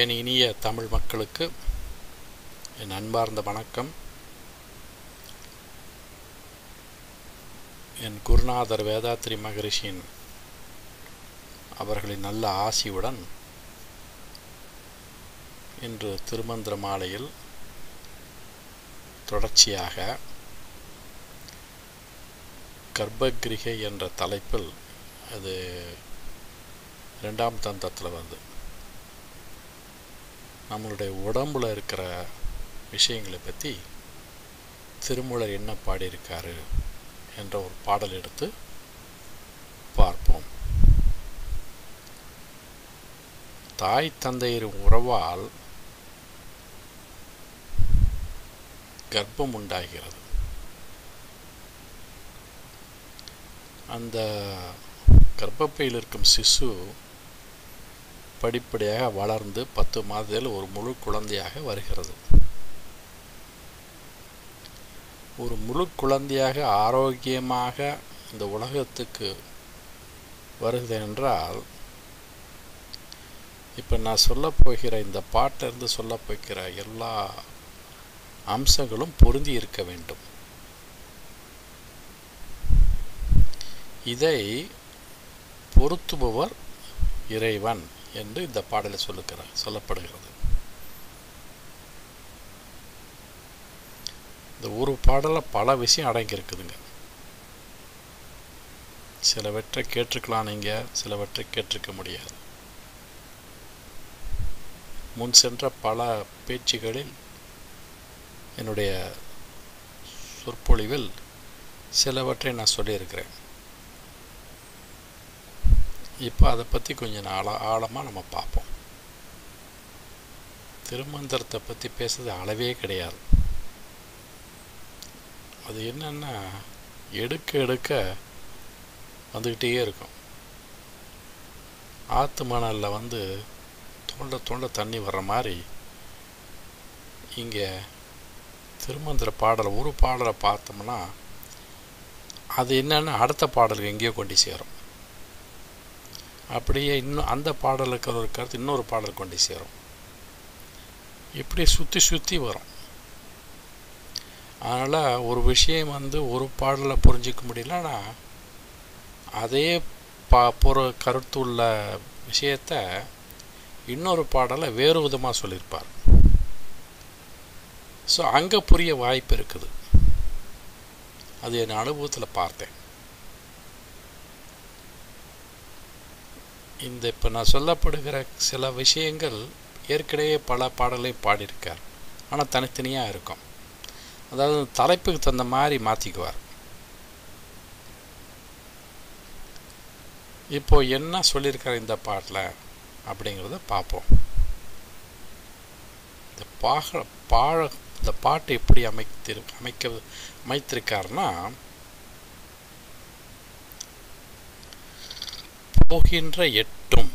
என் இனிய தமிழ் மக்களுக்கு என் அன்பார்ந்த வணக்கம். என் குருநாதர் வேதாத்ரி மகரிஷியின் அவர்களின் நல்ல ஆசியுடன் இன்று திருமந்திர மாலையில் தொடர்ச்சியாக கர்ப்பகிரிகை என்ற தலைப்பில் அது ரெண்டாம் தந்தத்தில் வந்து நம்மளுடைய உடம்புல இருக்கிற விஷயங்களை பற்றி திருமூலர் என்ன பாடியிருக்காரு என்ற ஒரு பாடல் எடுத்து பார்ப்போம். தாய் தந்தையர் உறவால் கர்ப்பம் உண்டாகிறது. அந்த கர்ப்பப்பையில் இருக்கும் சிசு படிப்படியாக வளர்ந்து பத்து மாதத்தில் ஒரு முழு குழந்தையாக வருகிறது. ஒரு முழு குழந்தையாக ஆரோக்கியமாக இந்த உலகத்துக்கு வருகிறது என்றால் இப்போ நான் சொல்ல போகிற இந்த பாட்டிலிருந்து சொல்ல போகிற எல்லா அம்சங்களும் பொருந்தி இருக்க வேண்டும். இதை பொருத்துபவர் இறைவன். என்று இந்த பாடலை சொல்லுகிறார் சொல்லப்படுகிறது. இந்த ஒரு பாடலில் பல விஷயம் அடங்கியிருக்குதுங்க. சிலவற்றை கேட்டிருக்கலாம் நீங்கள் சிலவற்றை கேட்டிருக்க முடியாது. முன் சென்ற பல பேச்சுகளில் என்னுடைய சொற்பொழிவில் சிலவற்றை நான் சொல்லியிருக்கிறேன். இப்போ அதை பற்றி கொஞ்சம் ஆழ ஆழமாக நம்ம பார்ப்போம் திருமந்திரத்தை பற்றி பேசுறது அளவே கிடையாது. அது என்னென்னா எடுக்க எடுக்க வந்துக்கிட்டே இருக்கும். ஆற்று மணலில் வந்து தோண்ட தோண்ட தண்ணி வர்ற மாதிரி இங்கே திருமந்திர பாடலை ஒரு பாடலை பார்த்தோம்னா அது என்னென்னா அடுத்த பாடலுக்கு எங்கேயோ கொண்டு சேரும். அப்படியே இன்னும் அந்த பாடலுக்கு ஒரு கருத்து இன்னொரு பாடல் கொண்டு சேரும். இப்படி சுற்றி சுற்றி வரும். அதனால் ஒரு விஷயம் வந்து ஒரு பாடலில் புரிஞ்சிக்க முடியலன்னா அதே பா பொரு கருத்து உள்ள விஷயத்த இன்னொரு பாடலை வேறு விதமாக சொல்லியிருப்பார். ஸோ அங்கே புரிய வாய்ப்பு இருக்குது. அது என் அனுபவத்தில் பார்த்தேன். இந்த இப்போ நான் சொல்லப்படுகிற சில விஷயங்கள் ஏற்கனவே பல பாடலை பாடியிருக்கார். ஆனால் தனித்தனியாக இருக்கும். அதாவது தலைப்புக்கு தகுந்த மாதிரி மாற்றிக்குவார் இப்போ என்ன சொல்லியிருக்கார் இந்த பாட்டில் அப்படிங்கிறத பார்ப்போம். இந்த பாக பாழ இந்த பாட்டு எப்படி அமைத்திரு அமைக்க அமைத்திருக்காருன்னா போகின்ற எட்டும்.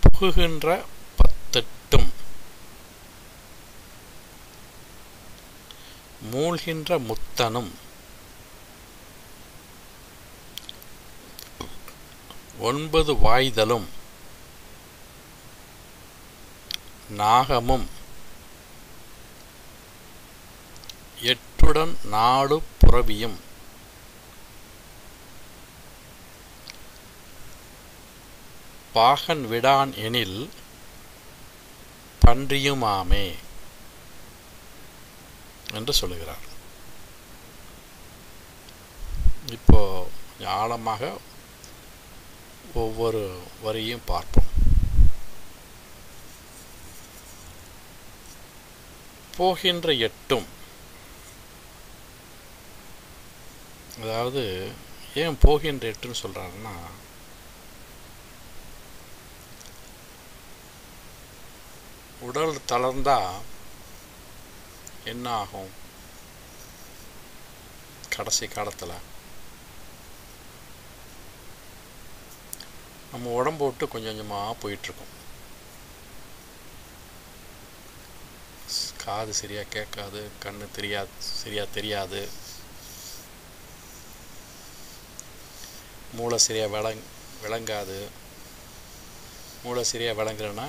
புகுகின்ற பத்தெட்டும். மூழ்கின்ற முத்தனும். ஒன்பது வாய்தலும். நாகமும். எட்டுடன் நாடு புறவியும் பாகன் விடான் எனில் பன்றியுமாமே என்று சொல்லுகிறார். இப்போ ஆழமாக ஒவ்வொரு வரியும் பார்ப்போம். போகின்ற எட்டும் அதாவது ஏன் போகின்ற எட்டுன்னு சொல்கிறாருன்னா உடல் தளர்ந்தா என்ன ஆகும் கடைசி காலத்தில். நம்ம உடம்பு விட்டு கொஞ்சம் கொஞ்சமாக போயிட்டுருக்கோம். காது சரியாக கேட்காது கண்ணு தெரியாது சரியாக தெரியாது. மூளை சரியாக விளங் விளங்காது. மூளை சரியாக விளங்குறேன்னா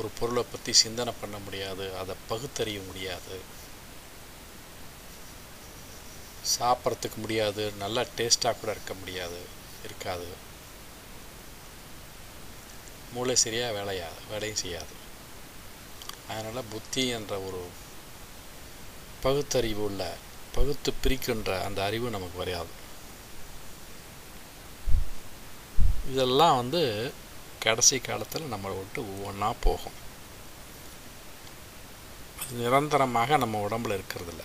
ஒரு பொருளை பற்றி சிந்தனை பண்ண முடியாது அதை பகுத்தறிய முடியாது. சாப்பிட்றதுக்கு முடியாது நல்லா டேஸ்ட்டாக கூட இருக்க முடியாது இருக்காது. மூளை சரியாக வேலையா வேலையும் செய்யாது. அதனால் புத்தி என்ற ஒரு பகுத்தறிவு உள்ள பகுத்து பிரிக்கின்ற அந்த அறிவு நமக்கு வரையாது இதெல்லாம் வந்து கடைசி காலத்தில் நம்மளை விட்டு ஒவ்வொன்றா போகும். அது நிரந்தரமாக நம்ம உடம்புல இருக்கிறதில்ல.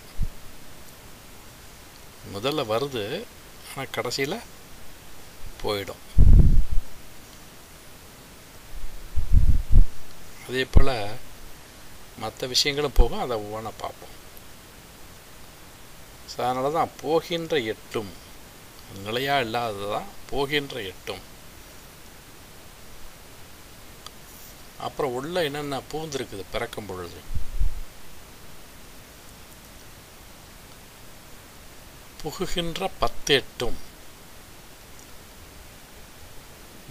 முதல்ல வருது ஆனால் கடைசியில் போயிடும். அதே போல் மற்ற விஷயங்களும் போகும் அதை ஒவ்வொன்றா பார்ப்போம். ஸோ அதனால தான் போகின்ற எட்டும் நிலையாக இல்லாதது தான் போகின்ற எட்டும் அப்புறம் உள்ள என்னென்ன பூந்திருக்குது பிறக்கும் பொழுது? புகுகின்ற பத்து எட்டும்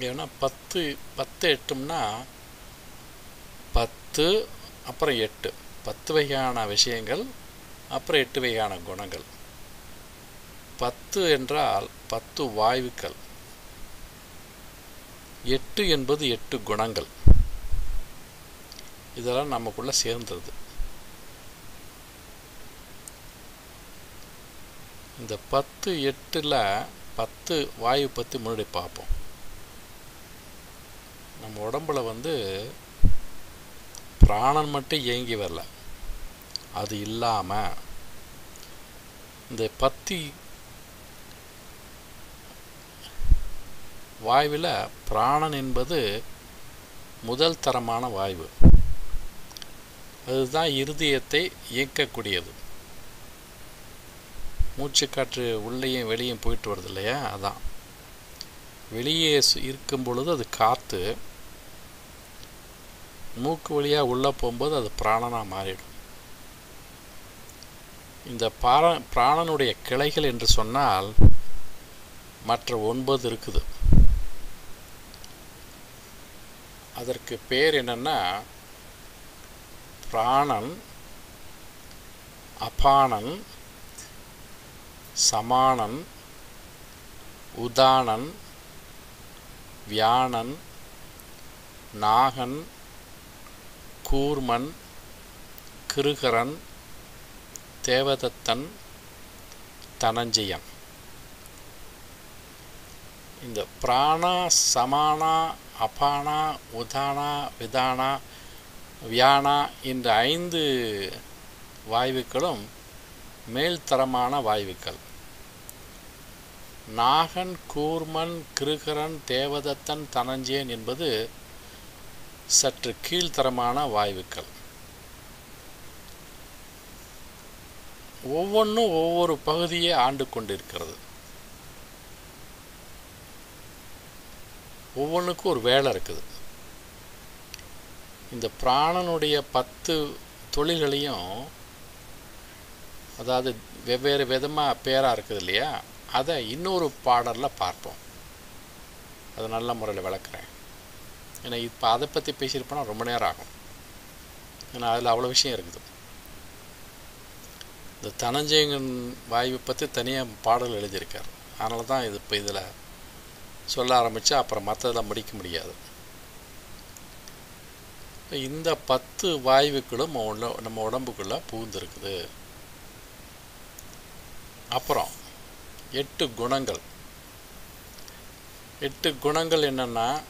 ஏன்னா பத்து பத்து எட்டும்னா பத்து அப்புறம் எட்டு. பத்து வகையான விஷயங்கள் அப்புறம் எட்டு வகையான குணங்கள். பத்து என்றால் பத்து வாயுக்கள் எட்டு என்பது எட்டு குணங்கள். இதெல்லாம் நமக்குள்ளே சேர்ந்தது. இந்த பத்து எட்டில் பத்து வாயு பற்றி முன்னாடி பார்ப்போம். நம்ம உடம்புல வந்து பிராணன் மட்டும் இயங்கி வரல. அது இல்லாமல் இந்த பத்தி வாயுவில் பிராணன் என்பது முதல் தரமான வாயு. அதுதான் இருதயத்தை இயக்கக்கூடியது. மூச்சுக்காற்று உள்ளேயும் வெளியும் போயிட்டு வருது இல்லையா? அதான். வெளியே இருக்கும் பொழுது அது காற்று மூக்கு வழியாக உள்ளே போகும்போது அது பிராணனாக மாறிடும். இந்த பார பிராணனுடைய கிளைகள் என்று சொன்னால் மற்ற ஒன்பது இருக்குது. அதற்கு பேர் என்னன்னா பிராணன் அபானன் சமானன் உதானன் வியானன் நாகன் கூர்மன் கிருகரன் தேவதத்தன் தனஞ்சயன் இந்த பிராணா சமானா அபானா உதானா விதானா வியானா என்ற ஐந்து வாயுக்களும் மேல்தரமான வாயுக்கள் நாகன் கூர்மன் கிருகரன் தேவதத்தன் தனஞ்சேன் என்பது சற்று கீழ்த்தரமான வாயுக்கள் ஒவ்வொன்றும் ஒவ்வொரு பகுதியை ஆண்டு கொண்டிருக்கிறது. ஒவ்வொன்றுக்கும் ஒரு வேலை இருக்குது. இந்த பிராணனுடைய பத்து தொழில்களையும் அதாவது வெவ்வேறு விதமாக பேராக இருக்குது இல்லையா? அதை இன்னொரு பாடலில் பார்ப்போம். அதை நல்ல முறையில் விளக்குறேன். ஏன்னா இப்போ அதை பற்றி பேசியிருப்போனா ரொம்ப நேரம் ஆகும். ஏன்னா அதில் அவ்வளோ விஷயம் இருக்குது. இந்த தனஞ்சயங்கன் வாயுவை பற்றி தனியாக பாடல் எழுதியிருக்கார். அதனால தான் இது இப்போ இதில் சொல்ல ஆரம்பித்தா அப்புறம் மற்றதெல்லாம் முடிக்க முடியாது. இந்த பத்து வாயுக்களும் நம்ம உடம்புக்குள்ளே பூந்திருக்குது அப்புறம் எட்டு குணங்கள். எட்டு குணங்கள் என்னென்னா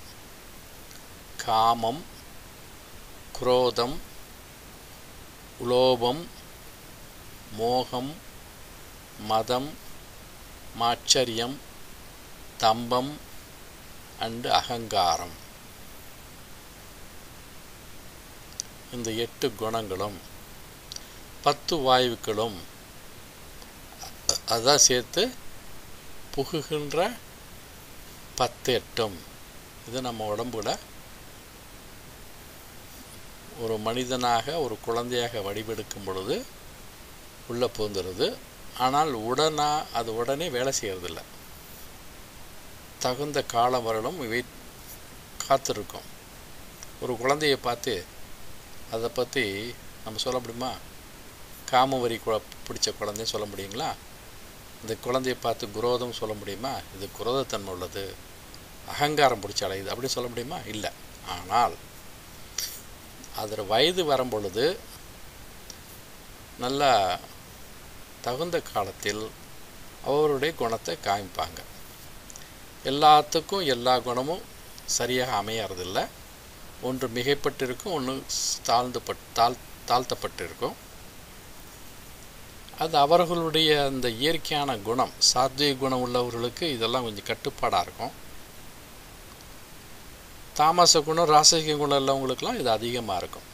காமம் குரோதம் உலோபம் மோகம் மதம் மாச்சரியம் தம்பம் அண்டு அகங்காரம். இந்த எட்டு குணங்களும் பத்து வாயுக்களும் அதான் சேர்த்து புகுகின்ற பத்து எட்டும். இது நம்ம உடம்புல ஒரு மனிதனாக ஒரு குழந்தையாக வடிவெடுக்கும் பொழுது உள்ளே பூந்துடுது ஆனால் உடனா அது உடனே வேலை செய்கிறதில்ல தகுந்த காலம் வரலும் இவை காத்திருக்கும். ஒரு குழந்தையை பார்த்து அதை பற்றி நம்ம சொல்ல முடியுமா? காமவரி குழ பிடிச்ச குழந்தையும் சொல்ல முடியுங்களா? இந்த குழந்தையை பார்த்து குரோதம் சொல்ல முடியுமா? இது குரோதத்தன்மை உள்ளது. அகங்காரம் பிடிச்ச அலையுது அப்படின்னு சொல்ல முடியுமா? இல்லை. ஆனால் அதில் வயது வரும் பொழுது நல்ல தகுந்த காலத்தில் அவருடைய குணத்தை காமிப்பாங்க. எல்லாத்துக்கும் எல்லா குணமும் சரியாக அமையறதில்ல. ஒன்று மிகைப்பட்டிருக்கும் ஒன்று தாழ்ந்து பட் தாழ் தாழ்த்தப்பட்டிருக்கும். அது அவர்களுடைய அந்த இயற்கையான குணம் சாத்விக குணம் உள்ளவர்களுக்கு இதெல்லாம் கொஞ்சம் கட்டுப்பாடாக இருக்கும். தாமச குணம் ராசகிக குணம் உள்ளவங்களுக்கெல்லாம் இது அதிகமாக இருக்கும்.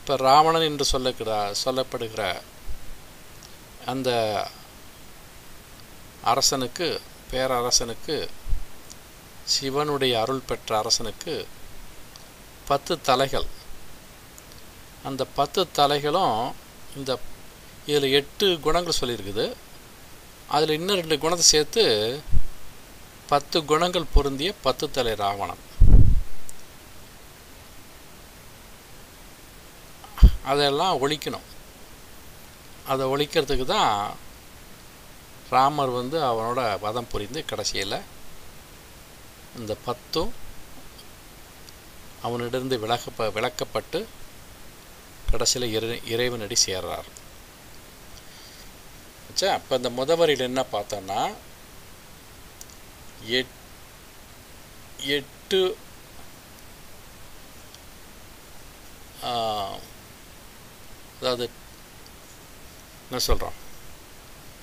இப்போ ராவணன் என்று சொல்லக்கிற சொல்லப்படுகிற அந்த அரசனுக்கு பேரரசனுக்கு சிவனுடைய அருள் பெற்ற அரசனுக்கு பத்து தலைகள். அந்த பத்து தலைகளும் இந்த இதில் எட்டு குணங்கள் சொல்லியிருக்குது. அதில் இன்னும் ரெண்டு குணத்தை சேர்த்து பத்து குணங்கள் பொருந்திய பத்து தலை ராவணன். அதெல்லாம் ஒழிக்கணும். அதை ஒழிக்கிறதுக்கு தான் ராமர் வந்து அவனோட வதம் புரிந்து கடைசியில் இந்த பத்தும் அவனிடந்து விலக விளக்கப்பட்டு கடைசியில் இறை இறைவனடி சேர்றார். ஆச்சா அப்போ இந்த முதவரியில் என்ன பார்த்தோன்னா எட் எட்டு அதாவது என்ன சொல்கிறோம்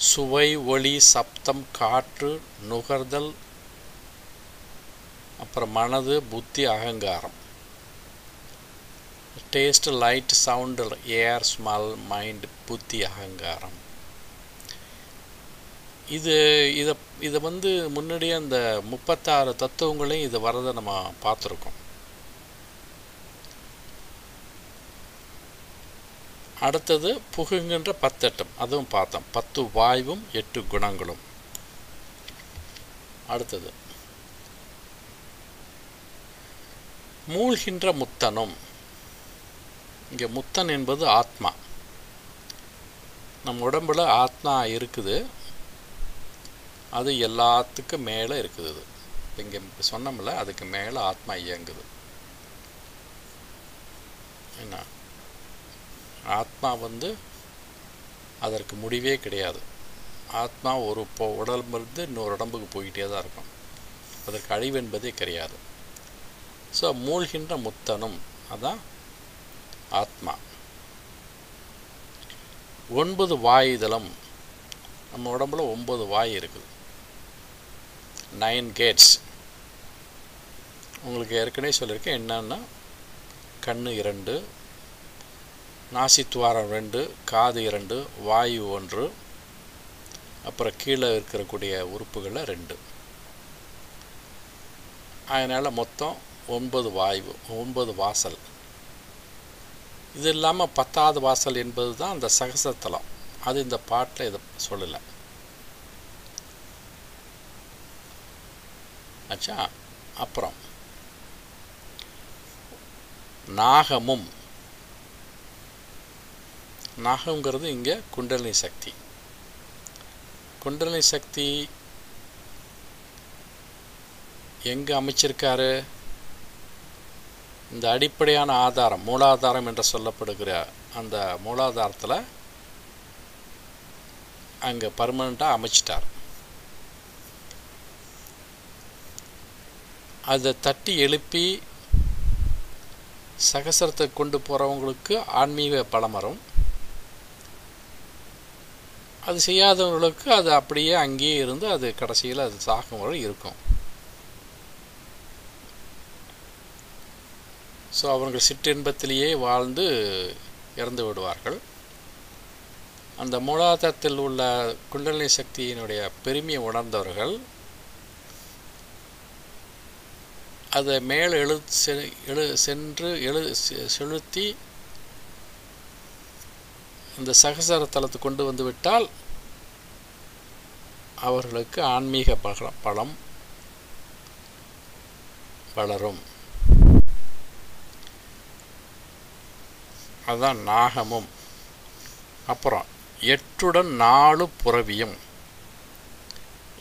சுவை ஒளி சப்தம் காற்று நுகர்தல் அப்புறம் மனது புத்தி அகங்காரம். Taste light sound air smell mind புத்தி அகங்காரம். இது இதை இதை வந்து முன்னாடியே அந்த முப்பத்தாறு தத்துவங்களையும் இது வரதை நம்ம பார்த்துருக்கோம். அடுத்தது புகுங்கின்ற பத்தெட்டம். அதுவும் பார்த்தோம். பத்து வாய்வும் எட்டு குணங்களும். அடுத்தது மூழ்கின்ற முத்தனும். இங்கே முத்தன் என்பது ஆத்மா. நம்ம உடம்புல ஆத்மா இருக்குது. அது எல்லாத்துக்கும் மேலே இருக்குது அது. இங்கே சொன்னோம்ல அதுக்கு மேலே ஆத்மா இயங்குது. என்ன? ஆத்மா வந்து அதற்கு முடிவே கிடையாது. ஆத்மா ஒரு இப்போ இருந்து இன்னொரு உடம்புக்கு போய்கிட்டே தான் இருக்கும். அதற்கு அழிவு என்பதே கிடையாது. ஸோ மூழ்கின்ற முத்தனும். அதான் ஆத்மா. ஒன்பது வாயுதலம் நம்ம உடம்புல ஒன்பது வாய் இருக்குது. நைன் கேட்ஸ் உங்களுக்கு ஏற்கனவே சொல்லியிருக்கேன் என்னென்னா கண் இரண்டு நாசித்துவாரம் ரெண்டு காது இரண்டு வாயு ஒன்று அப்புறம் கீழே இருக்கக்கூடிய உறுப்புகளில் ரெண்டு. அதனால் மொத்தம் ஒன்பது வாய்வு ஒன்பது வாசல். இது இல்லாமல் பத்தாவது வாசல் என்பது தான் அந்த சகசத்தலம். அது இந்த பாட்டில் இதை சொல்லலை. ஆச்சா அப்புறம். நாகமும். நாகங்கிறது இங்கே குண்டலினி சக்தி. குண்டலினி சக்தி எங்கே அமைச்சிருக்காரு? இந்த அடிப்படையான ஆதாரம் மூலாதாரம் என்று சொல்லப்படுகிற அந்த மூலாதாரத்தில் அங்கே பர்மனண்ட்டாக அமைச்சிட்டார். அதை தட்டி எழுப்பி சகசரத்தை கொண்டு போகிறவங்களுக்கு ஆன்மீக பலம் வரும். அது செய்யாதவங்களுக்கு அது அப்படியே அங்கேயே இருந்து அது கடைசியில் அது சாகும் வரை இருக்கும். ஸோ அவர்கள் சிற்றின்பத்திலேயே வாழ்ந்து இறந்து விடுவார்கள். அந்த மூலாதாரத்தில் உள்ள குண்டலினி சக்தியினுடைய பெருமையை உணர்ந்தவர்கள் அதை மேலே எழு எழு சென்று எழு செலுத்தி இந்த சகசர தளத்தை கொண்டு வந்து விட்டால் அவர்களுக்கு ஆன்மீக பல பலம் வளரும். அதுதான் நாகமும். அப்புறம் எட்டுடன் நாலு புறவியும்.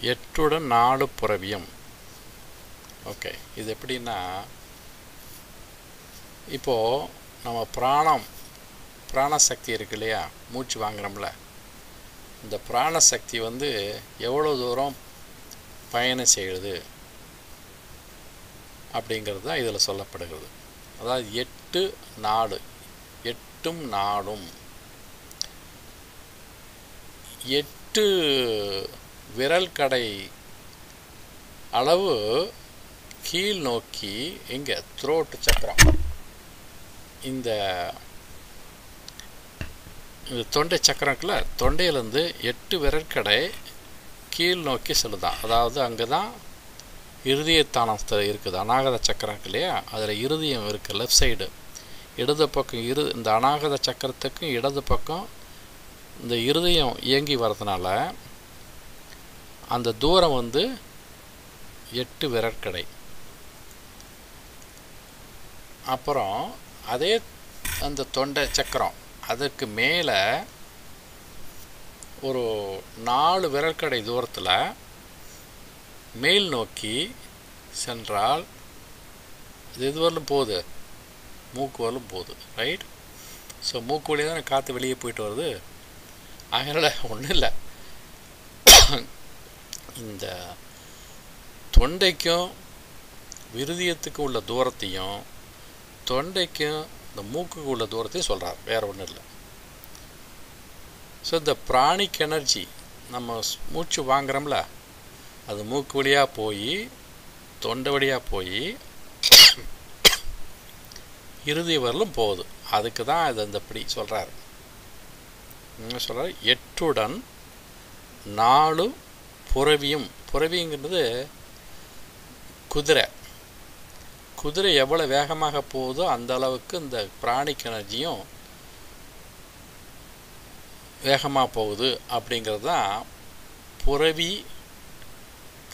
எட்டுடன் நாலு புறவியும். ஓகே இது எப்படின்னா இப்போது நம்ம பிராணம் பிராணசக்தி இருக்கு இல்லையா? மூச்சு வாங்குறோம்ல. இந்த பிராணசக்தி வந்து எவ்வளோ தூரம் பயணம் செய்யுது அப்படிங்கிறது தான் இதில் சொல்லப்படுகிறது. அதாவது எட்டு நாலு. எட்டும் நாடும். எட்டு விரல் கடை அளவு கீழ் நோக்கி இங்கே த்ரோட்டு சக்கரம். இந்த தொண்டை சக்கரம் இருக்குல்ல தொண்டையிலேருந்து எட்டு விரற்கடை கீழ் நோக்கி செல்லுதான். அதாவது அங்கே தான் இருதயத்தானத்தில் இருக்குது. அநாகத சக்கரம் இருக்கு இல்லையா? அதில் இருதயம் இருக்குது லெஃப்ட் சைடு இடது பக்கம் இரு இந்த அநாகத சக்கரத்துக்கும் இடது பக்கம் இந்த இருதயம் இயங்கி வர்றதுனால அந்த தூரம் வந்து எட்டு விரற்கடை. அப்புறம் அதே அந்த தொண்டை சக்கரம் அதுக்கு மேலே ஒரு நாலு விரற்கடை தூரத்தில் மேல் நோக்கி சென்றால் இது இதுவரையிலும் போகுது? மூக்கு வரலும் போகுது ரைட் ஸோ மூக்கு வழியாக தான் காற்று வெளியே போயிட்டு வருது. அதனால் ஒன்றும் இல்லை. இந்த தொண்டைக்கும் விருதியத்துக்கும் உள்ள தூரத்தையும் தொண்டைக்கும் இந்த மூக்குக்கு உள்ள தூரத்தையும் சொல்கிறார் வேறு ஒன்றும் இல்லை. ஸோ இந்த பிராணிக் எனர்ஜி நம்ம மூச்சு வாங்குறோம்ல அது மூக்கு வழியாக போய் தொண்டை வழியாக போய் இறுதி வரலும் போகுது. அதுக்கு தான் இது இந்த இப்படி சொல்கிறார் என்ன சொல்கிறார் எட்டுடன் நாலு புறவியும் புறவிங்கிறது குதிரை. குதிரை எவ்வளோ வேகமாக போகுதோ அந்த அளவுக்கு இந்த பிராணிக் எனர்ஜியும் வேகமாக போகுது அப்படிங்கிறது தான் புறவி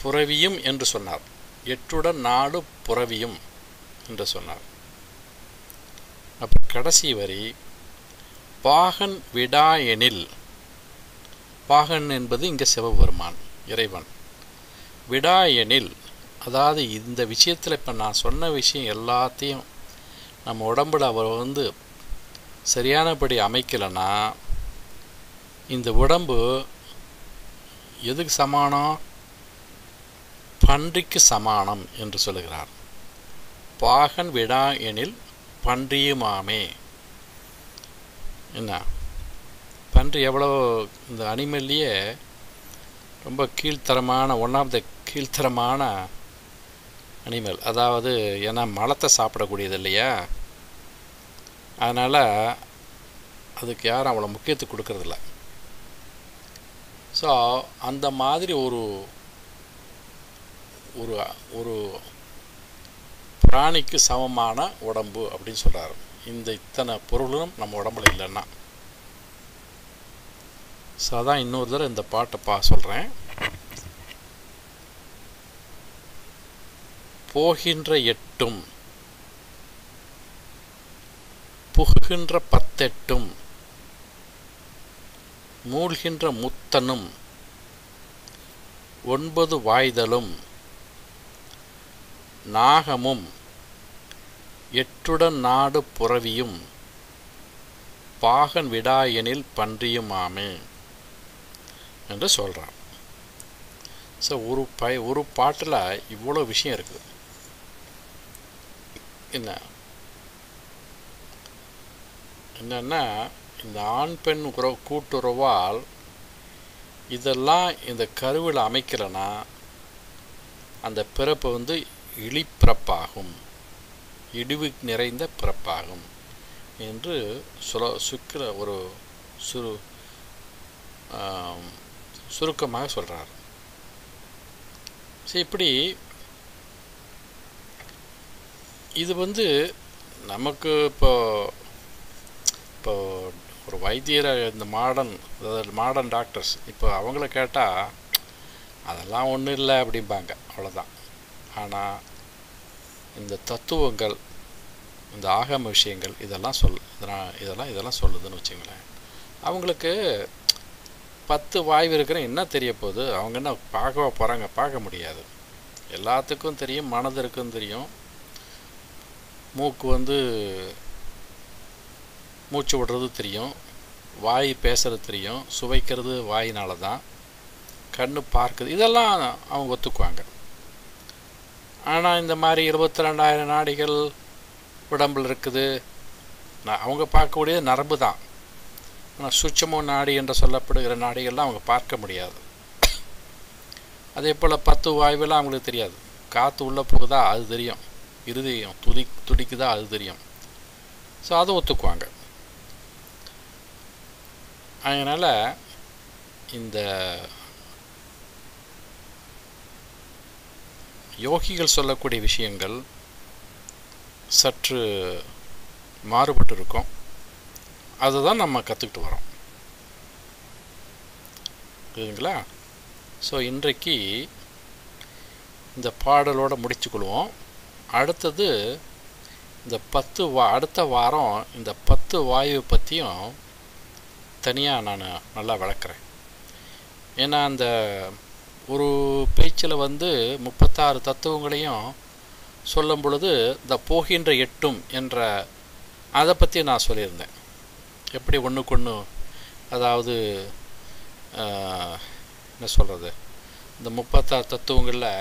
புறவியும் என்று சொன்னார். எட்டுடன் நாலு புறவியும் என்று சொன்னார். கடைசி வரி பாகன் விடாயெனில் பாகன் என்பது இங்கே சிவபெருமான் இறைவன். விடாயெனில் அதாவது இந்த விஷயத்தில் இப்போ நான் சொன்ன விஷயம் எல்லாத்தையும் நம்ம உடம்புல அவர் வந்து சரியானபடி அமைக்கலைன்னா இந்த உடம்பு எதுக்கு சமானம்? பன்றிக்கு சமானம் என்று சொல்கிறார் பாகன் விடா எனில். பன்றியுமாமே. என்ன? பன்றி எவ்வளோ இந்த அனிமல்லையே ரொம்ப கீழ்த்தரமான ஒன் ஆஃப் த கீழ்த்தரமான அனிமல் அதாவது ஏன்னா மலத்தை சாப்பிடக்கூடியது இல்லையா? அதனால் அதுக்கு யாரும் அவ்வளோ முக்கியத்துவம் கொடுக்கறதில்ல. ஸோ அந்த மாதிரி ஒரு ஒரு ஒரு பிராணிக்கு சமமான உடம்பு அப்படின்னு சொல்கிறாரு இந்த இத்தனை பொருளும் நம்ம உடம்புல இல்லைன்னா. ஸோ அதான் இன்னொரு தடவை இந்த பாட்டை பா சொல்கிறேன் போகின்ற எட்டும் புகுகின்ற பத்தெட்டும் மூழ்கின்ற முத்தனும் ஒன்பது வாய்தலும் நாகமும் எட்டுடன் நாடு புறவியும் பாகன் விடாயெனில் பன்றியுமாமே என்று சொல்கிறான் ஸோ ஒரு பை ஒரு பாட்டில் இவ்வளோ விஷயம் இருக்குது என்ன? என்னென்னா இந்த ஆண் பெண் உறவு கூட்டுறவால் இதெல்லாம் இந்த கருவில் அமைக்கலைன்னா அந்த பிறப்பு வந்து இழிப்பிறப்பாகும். இடிவு நிறைந்த பிறப்பாகும் என்று சுல சுக்கிர ஒரு சுரு சுருக்கமாக சொல்கிறார் சரி இப்படி இது வந்து நமக்கு இப்போ இப்போ ஒரு வைத்தியரை இந்த மாடர்ன் அதாவது மாடர்ன் டாக்டர்ஸ் இப்போ அவங்கள கேட்டால் அதெல்லாம் ஒன்றும் இல்லை அப்படிம்பாங்க. அவ்வளோதான் ஆனால் இந்த தத்துவங்கள் இந்த ஆகம விஷயங்கள் இதெல்லாம் சொல் இதெல்லாம் இதெல்லாம் இதெல்லாம் சொல்லுதுன்னு வச்சுங்களேன். அவங்களுக்கு பத்து வாய்வு இருக்கிற என்ன தெரிய போகுது? அவங்க என்ன பார்க்கவா போகிறாங்க பார்க்க முடியாது. எல்லாத்துக்கும் தெரியும் மனதிற்கும் தெரியும். மூக்கு வந்து மூச்சு விடுறது தெரியும். வாய் பேசுறது தெரியும். சுவைக்கிறது வாயினால தான் கண்ணு பார்க்குது. இதெல்லாம் அவங்க ஒத்துக்குவாங்க. ஆனால் இந்த மாதிரி இருபத்தி ரெண்டாயிரம் நாடிகள் உடம்பில் இருக்குது. நான் அவங்க பார்க்கக்கூடியது நரம்பு தான். ஆனால் சுச்சமோ நாடி என்று சொல்லப்படுகிற நாடிகள்லாம் அவங்க பார்க்க முடியாது. அதே போல் பத்து வாயுவெல்லாம் அவங்களுக்கு தெரியாது. காற்று உள்ளே போகுதா அது தெரியும். இருதயம் துடி துடிக்குதா அது தெரியும். ஸோ அதை ஒத்துக்குவாங்க. அதனால் இந்த யோகிகள் சொல்லக்கூடிய விஷயங்கள் சற்று மாறுபட்டு இருக்கும் அதுதான் நம்ம கற்றுக்கிட்டு வரோம். புரியுதுங்களா? ஸோ இன்றைக்கு இந்த பாடலோடு முடிச்சுக்கொள்வோம். அடுத்தது இந்த பத்து வா அடுத்த வாரம் இந்த பத்து வாயு பற்றியும் தனியாக நான் நல்லா விளக்குறேன். ஏன்னா அந்த ஒரு பேச்சில் வந்து முப்பத்தாறு தத்துவங்களையும் சொல்லும் பொழுது இந்த போகின்ற எட்டும் என்ற அதை பற்றி நான் சொல்லியிருந்தேன். எப்படி ஒன்றுக்கு ஒன்று அதாவது என்ன சொல்கிறது இந்த முப்பத்தாறு தத்துவங்களில்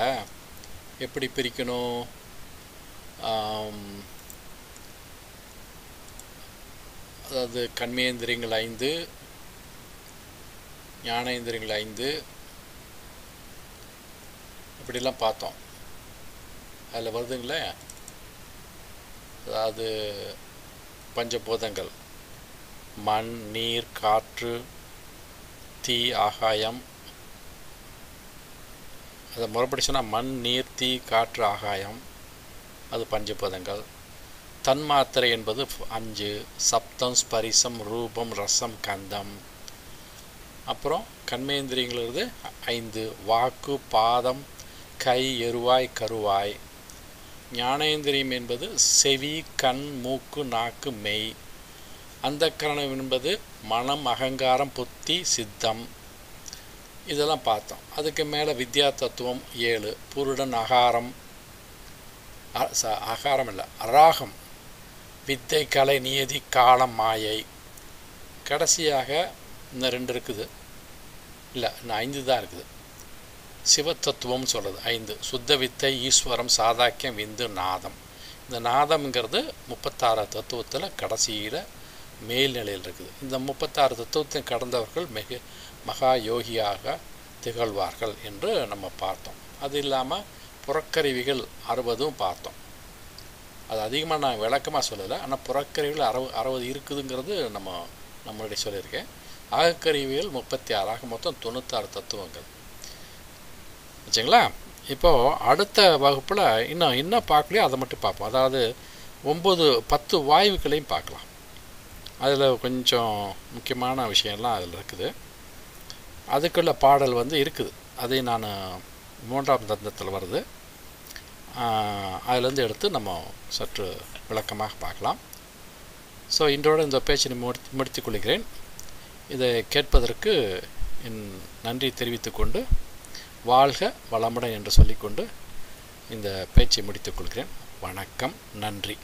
எப்படி பிரிக்கணும்? அதாவது கண்மேந்திரியங்கள் ஐந்து ஞானேந்திரியங்கள் ஐந்து இப்படிலாம் பார்த்தோம். அதில் வருதுங்களே? அதாவது பஞ்சபூதங்கள். மண் நீர் காற்று தீ ஆகாயம். அதை முறைப்படி சொன்னால் மண் நீர் தீ காற்று ஆகாயம். அது பஞ்சபூதங்கள். தன்மாத்திரை என்பது அஞ்சு. சப்தம் ஸ்பரிசம் ரூபம் ரசம் கந்தம். அப்புறம் கண்மேந்திரியங்கிறது ஐந்து. வாக்கு பாதம் கை எருவாய் கருவாய். ஞானேந்திரியம் என்பது செவி கண் மூக்கு நாக்கு மெய். அந்த கரணம் என்பது மனம் அகங்காரம் புத்தி சித்தம். இதெல்லாம் பார்த்தோம். அதுக்கு மேலே வித்யா தத்துவம் ஏழு புருடன் அகாரம் அகாரம் இல்லை அராகம் வித்தை கலை நியதி காலம் மாயை. கடைசியாக இன்னும் ரெண்டு இருக்குது. இல்லை இன்னும் ஐந்து தான் இருக்குது. சிவத்தத்துவம் சொல்கிறது ஐந்து. சுத்த வித்தை ஈஸ்வரம் சாதாக்கியம் விந்து நாதம். இந்த நாதம்ங்கிறது முப்பத்தாறு தத்துவத்தில் கடைசியில் மேல்நிலையில் இருக்குது. இந்த முப்பத்தாறு தத்துவத்தை கடந்தவர்கள் மிக மகா யோகியாக திகழ்வார்கள் என்று நம்ம பார்த்தோம். அது இல்லாமல் புறக்கருவிகள் அறுபதும் பார்த்தோம். அது அதிகமாக நான் விளக்கமாக சொல்லலை. ஆனால் புறக்கருவிகள் அறுபது அறுபது இருக்குதுங்கிறது நம்ம நம்மளுடைய சொல்லியிருக்கேன். அகக்கருவிகள் முப்பத்தி ஆறாக மொத்தம் தொண்ணூத்தாறு தத்துவங்கள். வச்சுங்களா? இப்போது அடுத்த வகுப்பில் இன்னும் என்ன பார்க்கலையோ? அதை மட்டும் பார்ப்போம். அதாவது ஒம்பது பத்து வாயுக்களையும் பார்க்கலாம். அதில் கொஞ்சம் முக்கியமான விஷயம்லாம் அதில் இருக்குது. அதுக்குள்ள பாடல் வந்து இருக்குது. அதையும் நான் மூன்றாம் தந்தத்தில் வருது. அதிலேருந்து எடுத்து நம்ம சற்று விளக்கமாக பார்க்கலாம். ஸோ இன்றோடு இந்த பேச்சை முடித்து முடித்துக் கொள்கிறேன். இதை கேட்பதற்கு என் நன்றி தெரிவித்துக்கொண்டு வாழ்க வளமுடன் என்று சொல்லிக்கொண்டு இந்த பேச்சை முடித்துக் கொள்கிறேன். வணக்கம் நன்றி.